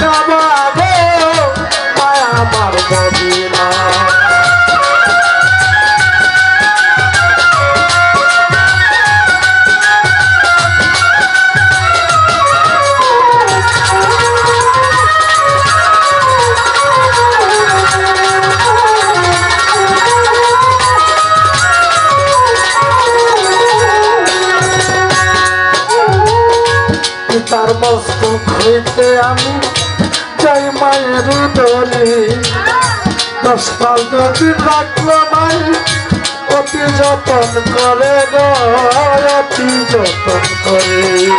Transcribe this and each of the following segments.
আমার কাবা গো মায়া আমার মদিনা আমি যাই মায়ের দলে। দশ পাল যদি রাখল মাই অতি যতন করে গতি যতন করে।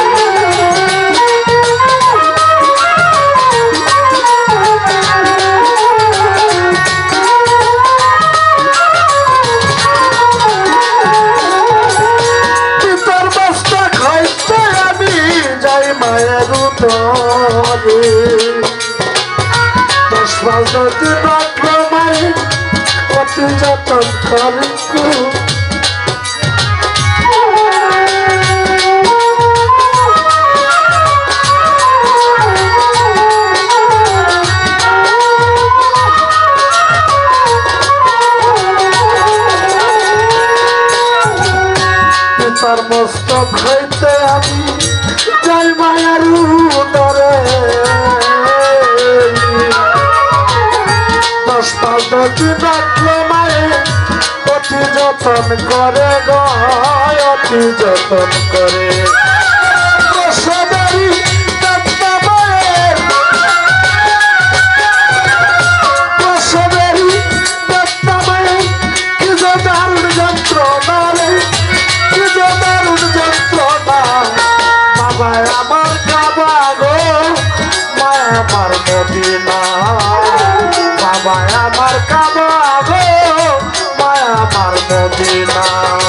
দশ মাস যদি রাখল মাই অতি যতন করে গো। মস্তক হইতে আমি যাই মায়ার উদরে দিন রাখলে মায়ে অতি যতন করে গো অতি যতন করে। মদিনা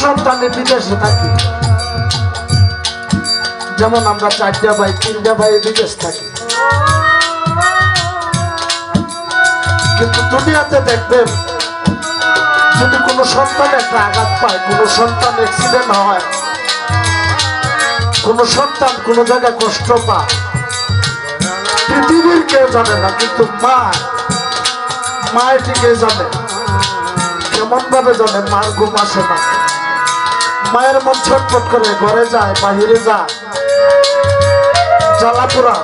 সন্তানে বিদেশে থাকি। যেমন আমরা চারটা ভাই, তিনটা ভাই বিদেশ থাকি। কিন্তু দুনিয়াতে দেখবেন, যদি কোনো সন্তান একটা আঘাত পায়, কোনো সন্তান অ্যাক্সিডেন্ট হয়, কোনো সন্তান কোনো জায়গায় কষ্ট পায়, পৃথিবীর কেউ জানে না, কিন্তু মা মা এটিকে জানে? কেমন ভাবে জানে? মার ঘুম আসে না। মায়ের মন ছটফট করে, ঘরে যায়, বাহিরে যায়। জ্বালাপুরা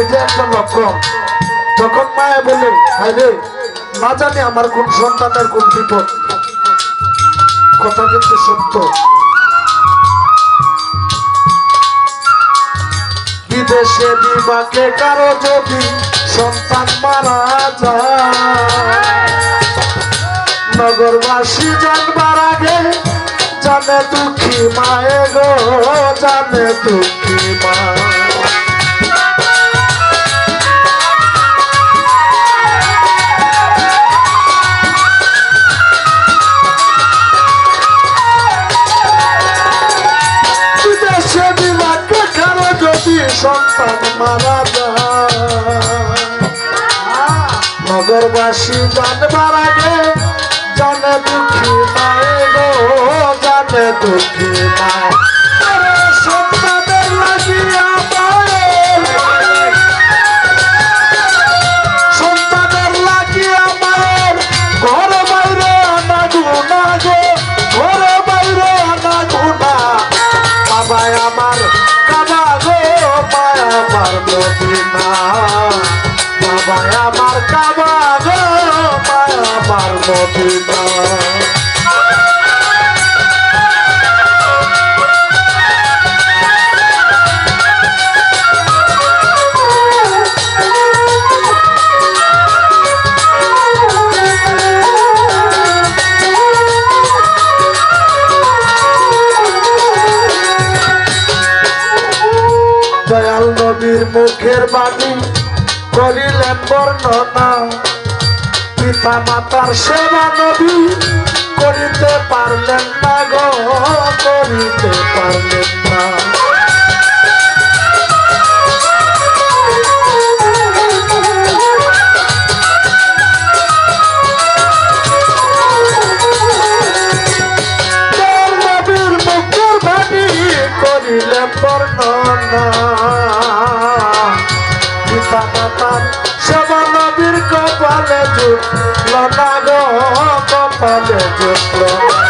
এটা একটা লক্ষণ। তখন মায়ে বলে ভাই রে, না জানি আমার কোন সন্তানের কোন বিপদ। কথা কিন্তু সত্য। বিদেশে বিবাকে কারও যদি সন্তান মারা যায়, নগরবাসী জানবার আগে জানে দুঃখী মায়ে গো জানে দুঃখী মা। সন্তান মারা যায়। নগরবাসী জানবার আগে দুঃখী মা সন্তানের লাগিয়া পারে সন্তানের লাগিয়া মায়ের ঘর বাইরে আনা গুণা গো ঘর বাইরে আনা গুণা বাবায় আমার কাবা গো মায় আমার মদিনা বাবায় আমার কাবা গো মায় আমার মদিনা বাণী করিলেন বর্ণনা। পিতা মাতার সেবা নবী করিতে পারলেন না গো করিতে পারলেন না। জুটল না গো কপালে জুটল